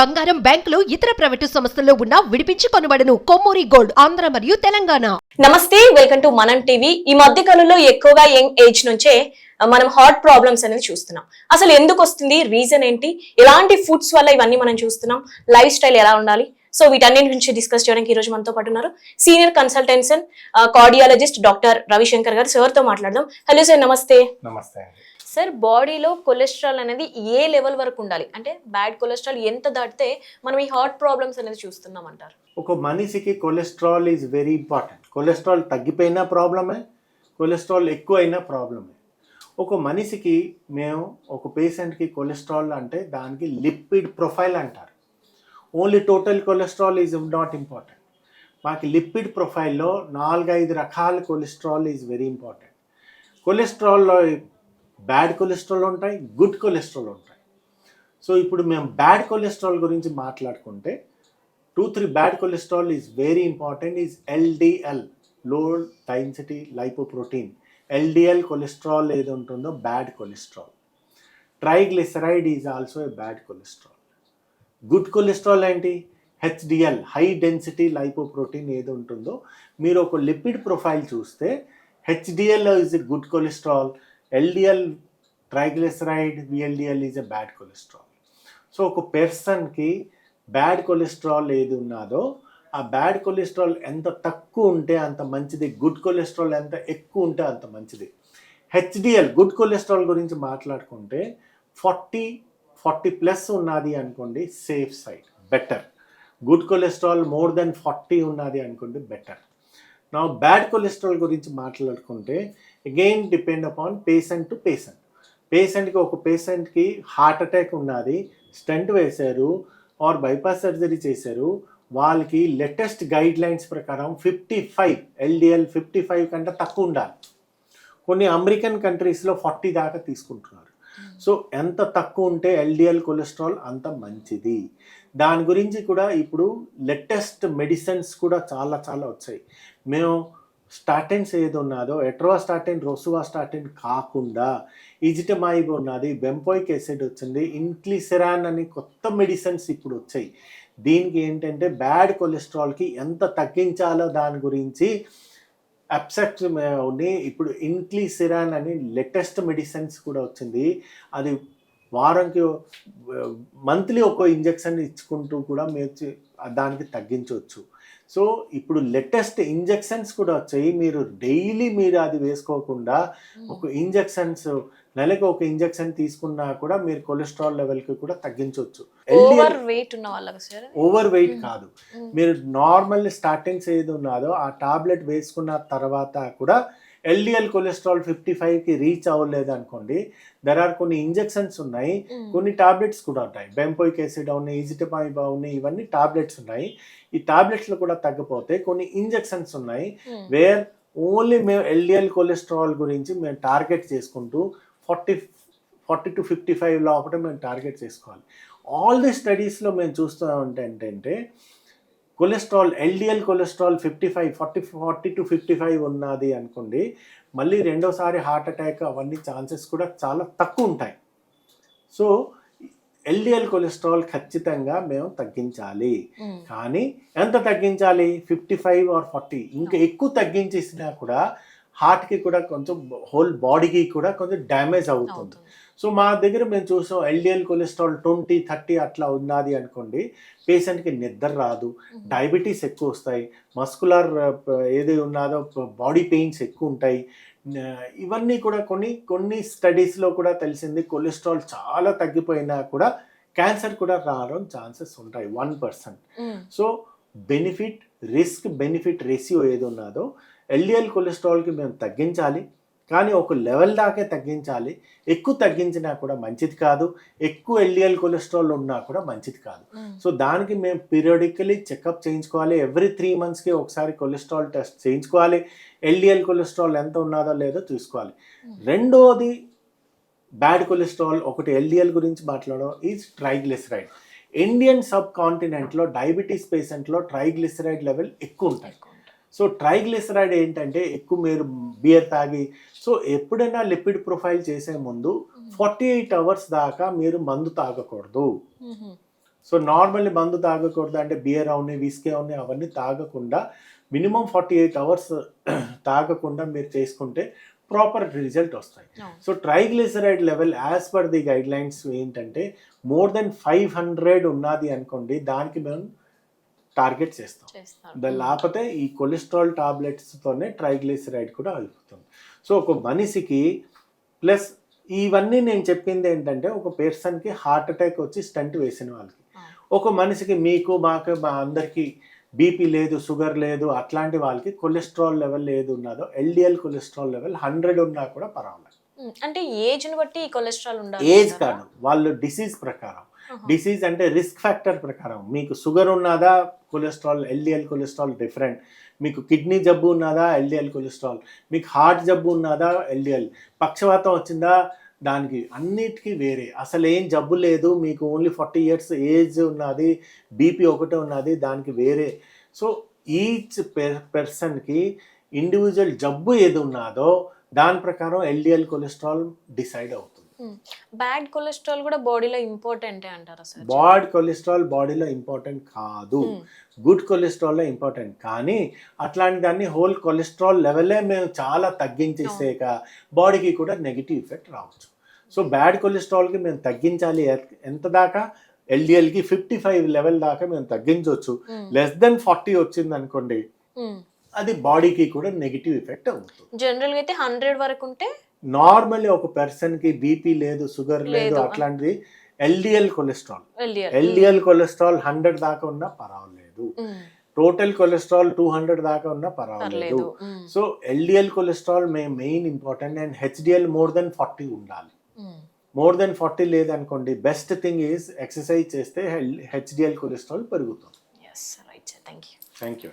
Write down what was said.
బంగారం బ్యాంకులు ఇతర ప్రైవేటు సంస్థల్లో ఉన్న విడిపించి కొనబడను. కొమ్మూరి గోల్డ్ ఆంధ్ర మరియు తెలంగాణ. నమస్తే వెల్కమ్ టు మనం టీవీ. ఈ మధ్య కాలంలో ఎక్కువగా యంగ్ ఏజ్ నుంచే మనం హార్ట్ ప్రాబ్లమ్స్ అనేది చూస్తున్నాం. అసలు ఎందుకు వస్తుంది? రీజన్ ఏంటి? ఎలాంటి ఫుడ్స్ వల్ల ఇవన్నీ మనం చూస్తున్నాం? లైఫ్ స్టైల్ ఎలా ఉండాలి? సో వీటన్నిటి గురించి డిస్కస్ చేయడానికి ఈ రోజు మనతో పాటు ఉన్నారు senior consultant cardiologist doctor Ravishankar గారు. సార్తో మాట్లాడదాం. హలో సార్ నమస్తే. నమస్తే సార్ బాడీలో కొలెస్ట్రాల్ అనేది ఏ లెవెల్ వరకు ఉండాలి? అంటే బ్యాడ్ కొలెస్ట్రాల్ ఎంత దాటితే మనం ఈ హార్ట్ ప్రాబ్లమ్స్ అనేది చూస్తున్నాం అంటారు. ఒక మనిషికి cholesterol is very important. Cholesterol తగ్గిపోయినా ప్రాబ్లమే కొలెస్ట్రాల్ ఎక్కువైనా ప్రాబ్లమే. ఒక మనిషికి మేము ఒక పేషెంట్కి కొలెస్ట్రాల్ అంటే దానికి లిపిడ్ ప్రొఫైల్ అంటారు. Only total cholesterol is not important. మాకు లిపిడ్ ప్రొఫైల్లో నాలుగైదు రకాల కొలెస్ట్రాల్ ఈజ్ వెరీ ఇంపార్టెంట్. కొలెస్ట్రాల్లో బ్యాడ్ కొలెస్ట్రాల్ ఉంటాయి గుడ్ కొలెస్ట్రాల్ ఉంటాయి. సో ఇప్పుడు మేము బ్యాడ్ కొలెస్ట్రాల్ గురించి మాట్లాడుకుంటే two three bad cholesterol is very important is LDL low density lipoprotein. LDL cholesterol ఏది ఉంటుందో bad cholesterol. Triglyceride is also a bad cholesterol. Good cholesterol ఏంటి? HDL high density lipoprotein ఏది ఉంటుందో. మీరు ఒక లిపిడ్ ప్రొఫైల్ చూస్తే HDL is a good cholesterol LDL triglyceride VLDL is a bad cholesterol. So ఒక పర్సన్కి బ్యాడ్ కొలెస్ట్రాల్ ఏది ఉన్నదో ఆ బ్యాడ్ కొలెస్ట్రాల్ ఎంత తక్కువ ఉంటే అంత మంచిది గుడ్ కొలెస్ట్రాల్ ఎంత ఎక్కువ ఉంటే అంత మంచిది. హెచ్డిఎల్ గుడ్ కొలెస్ట్రాల్ గురించి మాట్లాడుకుంటే ఫార్టీ ఫార్టీ ప్లస్ ఉన్నది అనుకోండి safe side better. Good cholesterol more than forty ఉన్నది అనుకోండి బెటర్. నా బ్యాడ్ కొలెస్ట్రాల్ గురించి మాట్లాడుకుంటే again depend upon patient to patient పేషెంట్కి ఒక పేషెంట్కి హార్ట్ అటాక్ ఉన్నది స్టంట్ వేశారు ఆర్ బైపాస్ సర్జరీ చేశారు వాళ్ళకి లేటెస్ట్ గైడ్ లైన్స్ ప్రకారం fifty five LDL fifty five కంటే తక్కువ ఉండాలి. కొన్ని అమెరికన్ కంట్రీస్లో ఫార్టీ దాకా తీసుకుంటున్నారు. సో ఎంత తక్కువ ఉంటే ఎల్డిఎల్ కొలెస్ట్రాల్ అంత మంచిది. దాని గురించి కూడా ఇప్పుడు లేటెస్ట్ మెడిసిన్స్ కూడా చాలా చాలా వచ్చాయి. మేము స్టాటిన్స్ ఏది ఉన్నదో ఎట్రోవా స్టాటిన్ రోసువా స్టాటెన్ కాకుండా ఇజిటమైబ్ ఉన్నది బెంపోయిక్ యాసిడ్ వచ్చింది ఇన్క్లిసెరాన్ అని కొత్త మెడిసిన్స్ ఇప్పుడు వచ్చాయి. దీనికి ఏంటంటే బ్యాడ్ కొలెస్ట్రాల్కి ఎంత తగ్గించాలో దాని గురించి అబ్సెప్ట్ ఇప్పుడు ఇన్క్లిసిరాన్ అని లేటెస్ట్ మెడిసిన్స్ కూడా వచ్చింది. అది వారంకి మంత్లీ ఒక ఇంజెక్షన్ ఇచ్చుకుంటూ కూడా మీరు దానికి తగ్గించవచ్చు. సో ఇప్పుడు లేటెస్ట్ ఇంజెక్షన్స్ కూడా వచ్చాయి. మీరు డైలీ మీరు అది వేసుకోకుండా ఒక ఇంజెక్షన్స్ నెలకు ఒక ఇంజెక్షన్ తీసుకున్నా కూడా మీరు కొలెస్ట్రాల్ లెవెల్కి కూడా తగ్గించవచ్చు. ఓవర్ వెయిట్ ఉన్న వాళ్ళకి ఓవర్ వెయిట్. కాదు. మీరు నార్మల్ స్టార్టింగ్స్ ఏది ఉన్నదో ఆ టాబ్లెట్ వేసుకున్న తర్వాత కూడా ఎల్డిఎల్ కొలెస్ట్రాల్ ఫిఫ్టీ ఫైవ్కి రీచ్ అవ్వలేదు అనుకోండి దెర్ ఆర్ కొన్ని ఇంజెక్షన్స్ ఉన్నాయి కొన్ని టాబ్లెట్స్ కూడా ఉంటాయి. బెంపోయిక్ యాసిడ్ ఉన్నాయి ఈజిటపాయిబా ఉన్నాయి ఇవన్నీ టాబ్లెట్స్ ఉన్నాయి. ఈ టాబ్లెట్స్లో కూడా తగ్గిపోతే కొన్ని ఇంజెక్షన్స్ ఉన్నాయి. వేర్ ఓన్లీ మేము ఎల్డిఎల్ కొలెస్ట్రాల్ గురించి మేము టార్గెట్ చేసుకుంటూ forty forty to fifty five లోపల మేము టార్గెట్ చేసుకోవాలి. ఆల్ ది స్టడీస్లో మేము చూస్తూ ఉంటే ఏంటంటే cholesterol LDL cholesterol fifty five forty forty to fifty five ఉన్నది అనుకోండి మళ్ళీ రెండోసారి హార్ట్ అటాక్ అవన్నీ ఛాన్సెస్ కూడా చాలా తక్కువ ఉంటాయి. సో ఎల్డిఎల్ కొలెస్ట్రాల్ ఖచ్చితంగా మేము తగ్గించాలి. కానీ ఎంత తగ్గించాలి? Fifty five or forty? ఇంకా ఎక్కువ తగ్గించేసినా కూడా హార్ట్కి కూడా కొంచెం హోల్ బాడీకి కూడా కొంచెం డ్యామేజ్ అవుతుంది. సో మా దగ్గర మేము చూసాం ఎల్డిఎల్ కొలెస్ట్రాల్ ట్వంటీ థర్టీ అట్లా ఉన్నది అనుకోండి పేషెంట్కి నిద్ర రాదు డయాబెటీస్ ఎక్కువ వస్తాయి మస్కులర్ ఏది ఉన్నదో బాడీ పెయిన్స్ ఎక్కువ ఉంటాయి. ఇవన్నీ కూడా కొన్ని కొన్ని స్టడీస్లో కూడా తెలిసింది కొలెస్ట్రాల్ చాలా తగ్గిపోయినా కూడా క్యాన్సర్ కూడా రావడం ఛాన్సెస్ ఉంటాయి one percent. So benefit risk benefit ratio ఏది ఉన్నదో ఎల్డిఎల్ కొలెస్ట్రాల్కి మేము తగ్గించాలి కానీ ఒక లెవెల్ దాకే తగ్గించాలి. ఎక్కువ తగ్గించినా కూడా మంచిది కాదు. ఎక్కువ ఎల్డిఎల్ కొలెస్ట్రాల్ ఉన్నా కూడా మంచిది కాదు. సో దానికి మేము పీరియాడికలీ చెకప్ చేయించుకోవాలి. ఎవ్రీ త్రీ మంత్స్కి ఒకసారి కొలెస్ట్రాల్ టెస్ట్ చేయించుకోవాలి. ఎల్డిఎల్ కొలెస్ట్రాల్ ఎంత ఉన్నదో లేదో చూసుకోవాలి. రెండోది బ్యాడ్ కొలెస్ట్రాల్ ఒకటి ఎల్డిఎల్ గురించి మాట్లాడడం ఈజ్ ట్రైగ్లిసరైడ్. ఇండియన్ సబ్ కాంటినెంట్లో డయాబెటీస్ పేషెంట్లో ట్రైగ్లిసరైడ్ లెవెల్ ఎక్కువ ఉంటాయి. సో ట్రైగ్లిసరైడ్ ఏంటంటే ఎక్కువ మీరు బియర్ తాగి సో ఎప్పుడైనా లిపిడ్ ప్రొఫైల్ చేసే ముందు ఫార్టీ ఎయిట్ అవర్స్ దాకా మీరు మందు తాగకూడదు. సో నార్మల్లీ మందు తాగకూడదు అంటే బియర్ అవుని విస్కీ అవుని అవన్నీ తాగకుండా మినిమం ఫార్టీ ఎయిట్ అవర్స్ తాగకుండా మీరు చేసుకుంటే ప్రాపర్ రిజల్ట్ వస్తాయి. So triglyceride level as per the guidelines ఏంటంటే మోర్ దెన్ ఫైవ్ హండ్రెడ్ ఉన్నది అనుకోండి దానికి మేము టార్గెట్ చేస్తాం. చేస్తారు. దా- లేకపోతే ఈ కొలెస్ట్రాల్ టాబ్లెట్స్తోనే ట్రైగ్లిసరైడ్ కూడా అయిపోతుంది సో ఒక మనిషికి ప్లస్ ఇవన్నీ నేను చెప్పింది ఏంటంటే ఒక పర్సన్కి హార్ట్ అటాక్ వచ్చి స్టంట్ వేసిన వాళ్ళకి. ఒక మనిషికి మీకు మాకు మా అందరికీ బీపీ లేదు షుగర్ లేదు అట్లాంటి వాళ్ళకి కొలెస్ట్రాల్ లెవెల్ ఏది ఉన్నదో ఎల్డిఎల్ కొలెస్ట్రాల్ లెవెల్ హండ్రెడ్ ఉన్నా కూడా పర్వాలేదు. అంటే ఏజ్ని బట్టి కొలెస్ట్రాల్ ఉండాలి ఏజ్ కాదు. వాళ్ళు డిసీజ్ ప్రకారం. Uh-huh. డిసీజ్ అంటే రిస్క్ ఫ్యాక్టర్ ప్రకారం. మీకు షుగర్ ఉన్నదా? Cholesterol LDL cholesterol different. మీకు కిడ్నీ జబ్బు ఉన్నదా? LDL cholesterol. మీకు హార్ట్ జబ్బు ఉన్నదా? ఎల్డిఎల్. పక్షవాతం వచ్చిందా? దానికి అన్నిటికీ వేరే. అసలు ఏం జబ్బు లేదు. మీకు ఓన్లీ ఫార్టీ ఇయర్స్ ఏజ్ ఉన్నది. బీపీ ఒకటే ఉన్నది. దానికి వేరే. సో ఈచ్ పర్సన్కి ఇండివిజువల్ జబ్బు ఏది ఉన్నదో దాని ప్రకారం ఎల్డిఎల్ కొలెస్ట్రాల్ డిసైడ్ అవుతుంది. బ్యాడ్ కొలెస్ట్రాల్ కూడా బాడీలో ఇంపార్టెంట్ అంటారా సార్ బాడ్ కొలెస్ట్రాల్ బాడీలో ఇంపార్టెంట్ కాదు. గుడ్ కొలెస్ట్రాల్లో ఇంపార్టెంట్ కానీ అట్లాంటి దాన్ని హోల్ కొలెస్ట్రాల్ లెవెలే మేము చాలా తగ్గించేసాక బాడీకి కూడా నెగిటివ్ ఎఫెక్ట్ రావచ్చు. సో బ్యాడ్ కొలెస్ట్రాల్కి మేము తగ్గించాలి. ఎంత దాకా? ఎల్డిఎల్కి ఫిఫ్టీ ఫైవ్ లెవెల్ దాకా మేము తగ్గించవచ్చు లెస్ దెన్ ఫార్టీ వచ్చింది అనుకోండి అది బాడీకి కూడా నెగిటివ్ ఎఫెక్ట్ అవుతుంది. జనరల్గా అయితే హండ్రెడ్ వరకు ఉంటే నార్మల్లీ ఒక పర్సన్కి బీపీ లేదు షుగర్ లేదు. అట్లాంటిది LDL cholesterol LDL cholesterol hundred దాకా ఉన్నా పర్వాలేదు. టోటల్ కొలెస్ట్రాల్ టూ హండ్రెడ్ దాకా ఉన్నా పర్వాలేదు. So LDL cholesterol may main important and HDL more than forty ఉండాలి. మోర్ దెన్ ఫార్టీ లేదనుకోండి బెస్ట్ థింగ్ ఈజ్ ఎక్సర్సైజ్ చేస్తే హెచ్డిఎల్ కొలెస్ట్రాల్ పెరుగుతుంది. Thank you thank you